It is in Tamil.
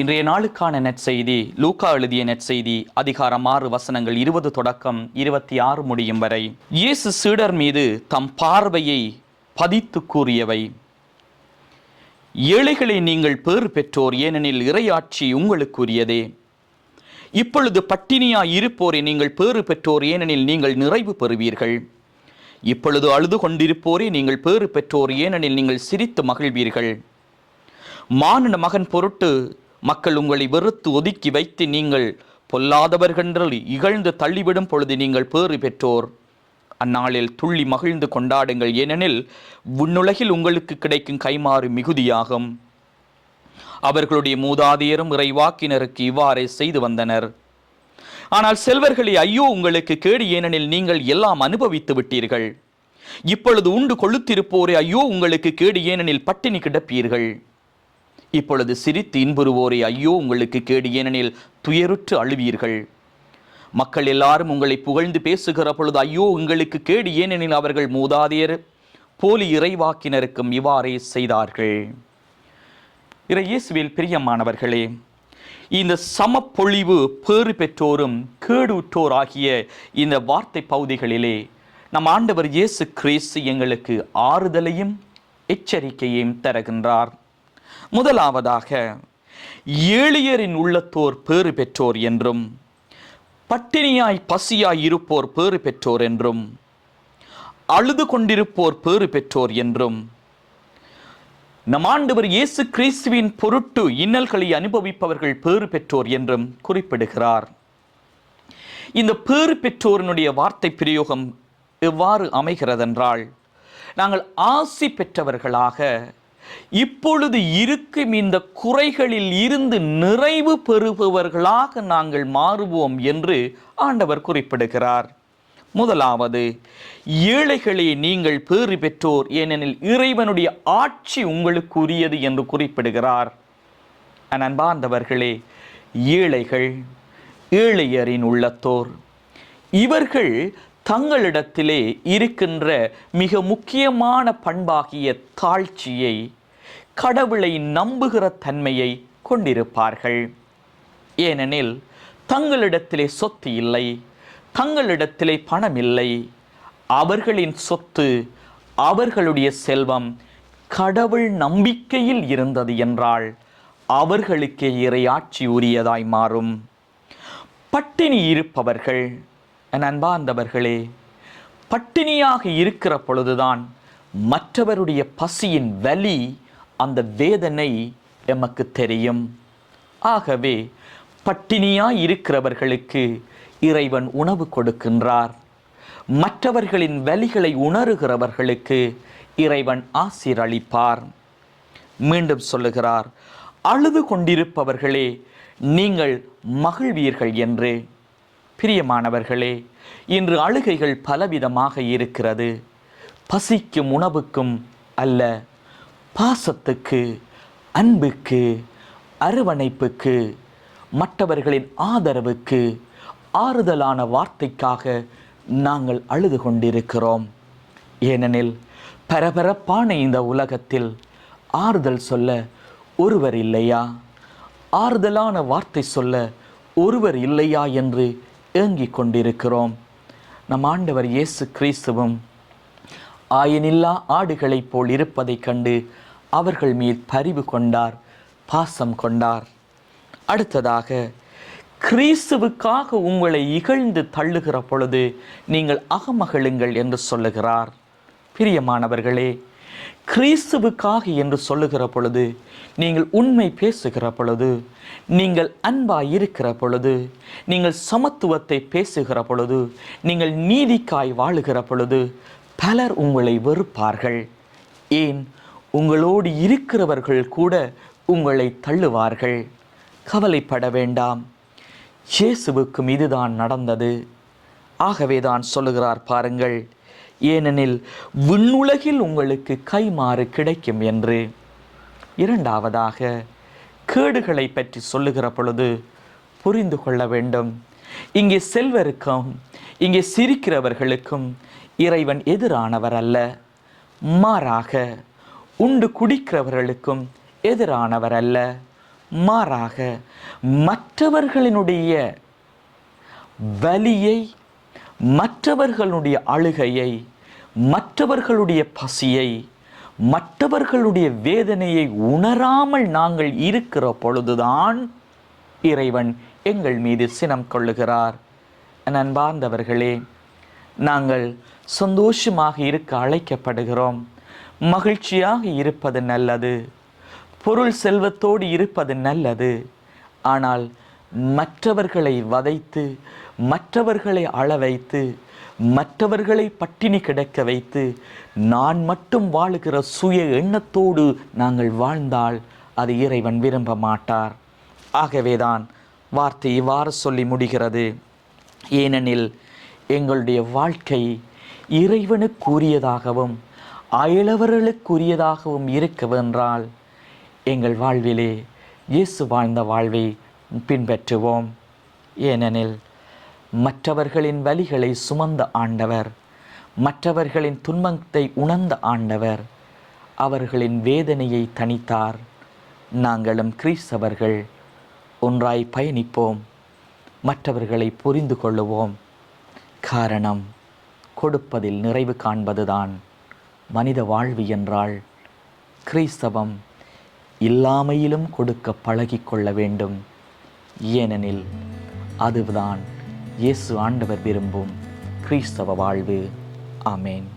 இன்றைய நாளுக்கான நற்செய்தி லூக்கா எழுதிய நற்செய்தி அதிகாரம் ஆறு வசனங்கள் இருபது தொடக்கம் இருபத்தி ஆறு முடியும் வரை. இயேசு சீடர் மீது தம் பார்வையை பதித்து கூறியவை. ஏழைகளை நீங்கள் பேறு பெற்றோர் ஏனெனில் இறையாட்சி உங்களுக்குரியதே. இப்பொழுது பட்டினியாய் இருப்போரை நீங்கள் பேறு பெற்றோர் ஏனெனில் நீங்கள் நிறைவு பெறுவீர்கள். இப்பொழுது அழுது கொண்டிருப்போரே நீங்கள் பேறு பெற்றோர் ஏனெனில் நீங்கள் சிரித்து மகிழ்வீர்கள். மானிட மகன் பொருட்டு மக்கள் உங்களை வெறுத்து ஒதுக்கி வைத்து நீங்கள் பொல்லாதவர்கள் இகழ்ந்து தள்ளிவிடும் பொழுது நீங்கள் பேறு பெற்றோர். அந்நாளில் துள்ளி மகிழ்ந்து கொண்டாடுங்கள். ஏனெனில் விண்ணுலகில் உங்களுக்கு கிடைக்கும் கைமாறு மிகுதியாகும். அவர்களுடைய மூதாதையரும் இறைவாக்கினருக்கு இவ்வாறே செய்து வந்தனர். ஆனால் செல்வர்களே ஐயோ உங்களுக்கு கேடு ஏனெனில் நீங்கள் எல்லாம் அனுபவித்து விட்டீர்கள். இப்பொழுது உண்டு கொளுத்திருப்போரே ஐயோ உங்களுக்கு கேடு ஏனெனில் பட்டினி கிடப்பீர்கள். இப்பொழுது சிரித்து இன்புறுவோரே ஐயோ உங்களுக்கு கேடு ஏனெனில் துயருற்று அழுவீர்கள். மக்கள் எல்லாரும் உங்களை புகழ்ந்து பேசுகிற பொழுது ஐயோ உங்களுக்கு கேடு ஏனெனில் அவர்கள் மூதாதையர் போலி இறைவாக்கினருக்கும் இவ்வாறே செய்தார்கள். இறை இயேசுவில் பிரியமானவர்களே இந்த சமப்பொழிவு பேறு பெற்றோரும் கேடுற்றோர் ஆகிய இந்த வார்த்தை பகுதிகளிலே நம் ஆண்டவர் இயேசு கிறிஸ்து எங்களுக்கு ஆறுதலையும் எச்சரிக்கையையும் தருகின்றார். முதலாவதாக ஏழியரின் உள்ளத்தோர் பேறு பெற்றோர் என்றும் பட்டினியாய் பசியாய் இருப்போர் பேறு பெற்றோர் என்றும் அழுது கொண்டிருப்போர் பேறு பெற்றோர் என்றும் நம் ஆண்டவர் இயேசு கிறிஸ்துவின் பொருட்டு இன்னல்களை அனுபவிப்பவர்கள் பேறு பெற்றோர் என்றும் குறிப்பிடுகிறார். இந்த பேறு பெற்றோரினுடைய வார்த்தை பிரயோகம் எவ்வாறு அமைகிறதென்றால் நாங்கள் ஆசி பெற்றவர்களாக இப்பொழுது இருக்கும் இந்த குறைகளில் இருந்து நிறைவு பெறுபவர்களாக நாங்கள் மாறுவோம் என்று ஆண்டவர் குறிப்பிடுகிறார். முதலாவது ஏழைகளே நீங்கள் பேறு பெற்றோர் ஏனெனில் இறைவனுடைய ஆட்சி உங்களுக்கு உரியது என்று குறிப்பிடுகிறார். அன்பார்ந்தவர்களே ஏழைகள் ஏழையரின் உள்ளத்தோர் இவர்கள் தங்களிடத்திலே இருக்கின்ற மிக முக்கியமான பண்பாகிய தாழ்ச்சியை கடவுளை நம்புகிற தன்மையை கொண்டிருப்பார்கள். ஏனெனில் தங்களிடத்திலே சொத்து இல்லை தங்களிடத்திலே பணம் இல்லை அவர்களின் சொத்து அவர்களுடைய செல்வம் கடவுள் நம்பிக்கையில் இருந்தது என்றால் அவர்களுக்கே இறையாட்சி உரியதாய் மாறும். பட்டினி இருப்பவர்கள் என் பட்டினியாக இருக்கிற பொழுதுதான் மற்றவருடைய பசியின் வலி அந்த வேதனை எமக்கு தெரியும். ஆகவே பட்டினியாய் இருக்கிறவர்களுக்கு இறைவன் உணவு கொடுக்கின்றார். மற்றவர்களின் வலிகளை உணருகிறவர்களுக்கு இறைவன் ஆசிரளிப்பார். அளிப்பார் மீண்டும் சொல்லுகிறார் அழுது கொண்டிருப்பவர்களே நீங்கள் மகிழ்வீர்கள் என்று. பிரியமானவர்களே இன்று அழுகைகள் பலவிதமாக இருக்கிறது. பசிக்கும் உணவுக்கும் அல்ல பாசத்துக்கு அன்புக்கு அரவணைப்புக்கு மற்றவர்களின் ஆதரவுக்கு ஆறுதலான வார்த்தைக்காக நாங்கள் அழுது கொண்டிருக்கிறோம். ஏனெனில் பரபரப்பான இந்த உலகத்தில் ஆறுதல் சொல்ல ஒருவர் இல்லையா? ஆறுதலான வார்த்தை சொல்ல ஒருவர் இல்லையா என்று ஏங்கிக் கொண்டிருக்கிறோம். நம் ஆண்டவர் இயேசு கிறிஸ்துவும் ஆயனில்லா ஆடுகளைப் போல் இருப்பதைக் கண்டு அவர்கள் மீது பரிவு கொண்டார் பாசம் கொண்டார். அடுத்ததாக கிறிஸ்துவுக்காக உங்களை இகழ்ந்து தள்ளுகிற பொழுது நீங்கள் அகமகிழுங்கள் என்று சொல்லுகிறார். பிரியமானவர்களே கிறிஸ்துவுக்காக என்று சொல்லுகிற பொழுது நீங்கள் உண்மை பேசுகிற பொழுது நீங்கள் அன்பாய் இருக்கிற பொழுது நீங்கள் சமத்துவத்தை பேசுகிற பொழுது நீங்கள் நீதிக்காய் வாழுகிற பொழுது பலர் உங்களை வெறுப்பார்கள். ஏன்? உங்களோடு இருக்கிறவர்கள் கூட உங்களை தள்ளுவார்கள். கவலைப்பட வேண்டாம். இயேசுவுக்கும் இதுதான் நடந்தது. ஆகவே தான் சொல்லுகிறார் பாருங்கள். ஏனெனில் விண்ணுலகில் உங்களுக்கு கைமாறு கிடைக்கும் என்று. இரண்டாவதாக கேடுகளை பற்றி சொல்லுகிற பொழுது புரிந்து கொள்ள வேண்டும். இங்கே செல்வருக்கும் இங்கே சிரிக்கிறவர்களுக்கும் இறைவன் எதிரானவர் அல்ல. மாறாக உண்டு குடிக்கிறவர்களுக்கும் எதிரானவர் அல்ல மாறாக மற்றவர்களினுடைய வலியை மற்றவர்களுடைய அழுகையை மற்றவர்களுடைய பசியை மற்றவர்களுடைய வேதனையை உணராமல் நாங்கள் இருக்கிற பொழுதுதான் இறைவன் எங்கள் மீது சினம் கொள்ளுகிறார். நண்பார்ந்தவர்களே நாங்கள் சந்தோஷமாக இருக்க அழைக்கப்படுகிறோம். மகிழ்ச்சியாக இருப்பது நல்லது. பொருள் செல்வத்தோடு இருப்பது நல்லது. ஆனால் மற்றவர்களை வதைத்து மற்றவர்களை அள வைத்து மற்றவர்களை பட்டினி கிடக்க வைத்து நான் மட்டும் வாழுகிற சுய எண்ணத்தோடு நாங்கள் வாழ்ந்தால் அது இறைவன் விரும்ப மாட்டார். ஆகவேதான் வார்த்தை இவ்வாறு சொல்லி முடிகிறது. ஏனெனில் எங்களுடைய வாழ்க்கை இறைவனுக்குரியதாகவும் அயலவர்களுக்குரியதாகவும் இருக்கவென்றால் எங்கள் வாழ்விலே இயேசு வாழ்ந்த வாழ்வை பின்பற்றுவோம். ஏனெனில் மற்றவர்களின் வலிகளை சுமந்த ஆண்டவர் மற்றவர்களின் துன்பத்தை உணர்ந்த ஆண்டவர் அவர்களின் வேதனையை தணித்தார். நாங்களும் கிறிஸ்தவர்கள் ஒன்றாய் பயணிப்போம் மற்றவர்களை புரிந்து கொள்ளுவோம். காரணம் கொடுப்பதில் நிறைவு காண்பதுதான். மனித வாழ்வு என்றால் கிறிஸ்தவம் இல்லாமையிலும் கொடுக்க பழகிக்கொள்ள வேண்டும். ஏனெனில் அதுதான் இயேசு ஆண்டவர் விரும்பும் கிறிஸ்தவ வாழ்வு. ஆமேன்.